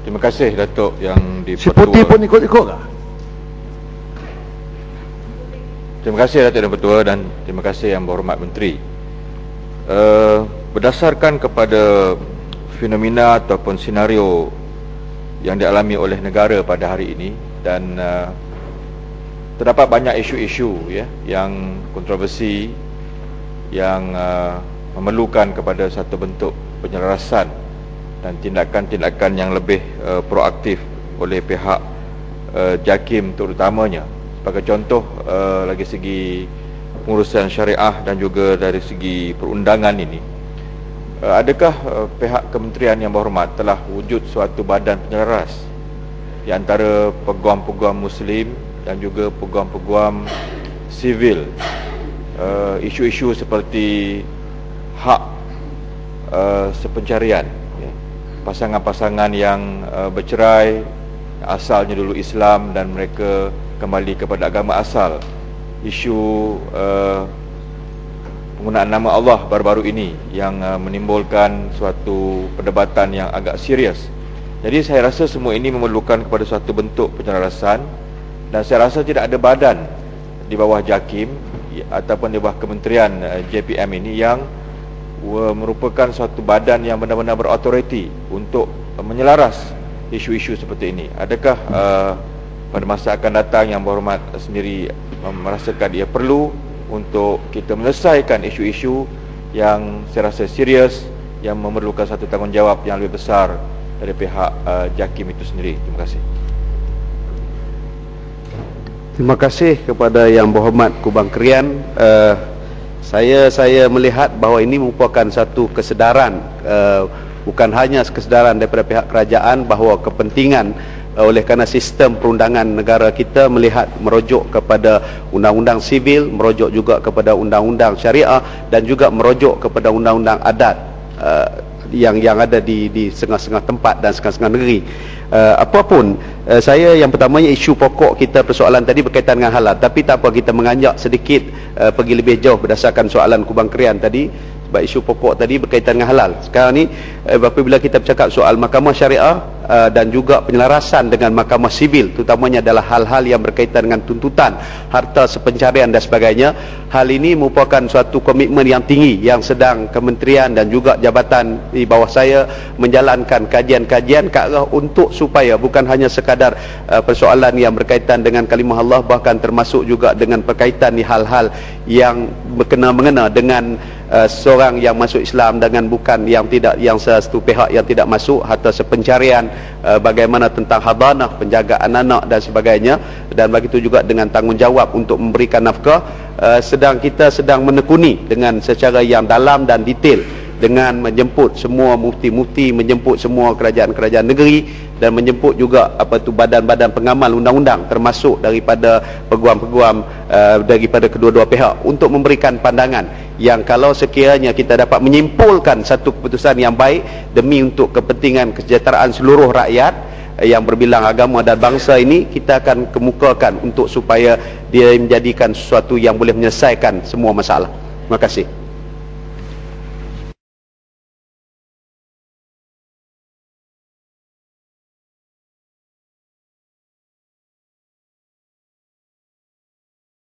Terima kasih Datuk yang di Si Putih pun ikut-ikut kah? Terima kasih Datuk dan Pertua dan terima kasih Yang Berhormat Menteri. Uh, berdasarkan kepada fenomena ataupun senario yang dialami oleh negara pada hari ini dan uh, terdapat banyak isu-isu ya yang kontroversi yang uh, memerlukan kepada satu bentuk penyelarasan dan tindakan-tindakan yang lebih uh, proaktif oleh pihak uh, JAKIM terutamanya. Sebagai contoh uh, lagi segi pengurusan syariah dan juga dari segi perundangan ini. Uh, adakah uh, pihak kementerian yang berhormat telah wujud suatu badan penyelaras? Di antara peguam-peguam muslim dan juga peguam-peguam sivil. Uh, isu-isu seperti hak uh, sepencarian. Pasangan-pasangan yang uh, bercerai asalnya dulu Islam dan mereka kembali kepada agama asal. Isu uh, penggunaan nama Allah baru-baru ini yang uh, menimbulkan suatu perdebatan yang agak serius. Jadi saya rasa semua ini memerlukan kepada suatu bentuk penyelarasan dan saya rasa tidak ada badan di bawah JAKIM ataupun di bawah kementerian uh, JPM ini yang merupakan suatu badan yang benar-benar berautoriti untuk menyelaras isu-isu seperti ini adakah uh, pada masa akan datang yang berhormat sendiri merasakan ia perlu untuk kita menyelesaikan isu-isu yang saya rasa serius yang memerlukan satu tanggungjawab yang lebih besar dari pihak uh, JAKIM itu sendiri. Terima kasih. Terima kasih kepada yang berhormat Kubang Krian. Uh, saya saya melihat bahawa ini merupakan satu kesedaran uh, bukan hanya kesedaran daripada pihak kerajaan bahawa kepentingan Eh, oleh kerana sistem perundangan negara kita melihat merujuk kepada undang-undang sivil, merujuk juga kepada undang-undang syariah dan juga merujuk kepada undang-undang adat. Uh, yang yang ada di di setengah-setengah tempat dan setengah-setengah negeri. Uh, apapun uh, saya yang pertamanya isu pokok kita persoalan tadi berkaitan dengan halal tapi tak apa kita menganjak sedikit uh, pergi lebih jauh berdasarkan soalan kubang krian tadi sebab isu pokok tadi berkaitan dengan halal. Sekarang ni eh, apabila kita bercakap soal mahkamah syariah uh, dan juga penyelarasan dengan mahkamah sibil terutamanya adalah hal-hal yang berkaitan dengan tuntutan harta sepencarian dan sebagainya. Hal ini merupakan suatu komitmen yang tinggi yang sedang kementerian dan juga jabatan di bawah saya menjalankan kajian-kajian untuk supaya bukan hanya sekadar uh, persoalan yang berkaitan dengan kalimah Allah bahkan termasuk juga dengan berkaitan di hal-hal yang berkena-mengena dengan uh, seorang yang masuk Islam dengan bukan yang tidak yang satu pihak yang tidak masuk harta sepencarian uh, bagaimana tentang hadanah penjagaan anak dan sebagainya. Dan begitu juga dengan tanggungjawab untuk memberikan nafkah. Uh, sedang kita sedang menekuni dengan secara yang dalam dan detail dengan menjemput semua mufti-mufti menjemput semua kerajaan-kerajaan negeri dan menjemput juga apa tu badan-badan pengamal undang-undang termasuk daripada peguam-peguam uh, daripada kedua-dua pihak untuk memberikan pandangan yang kalau sekiranya kita dapat menyimpulkan satu keputusan yang baik demi untuk kepentingan kesejahteraan seluruh rakyat eh, yang berbilang agama dan bangsa ini kita akan kemukakan untuk supaya dia menjadikan sesuatu yang boleh menyelesaikan semua masalah. Terima kasih.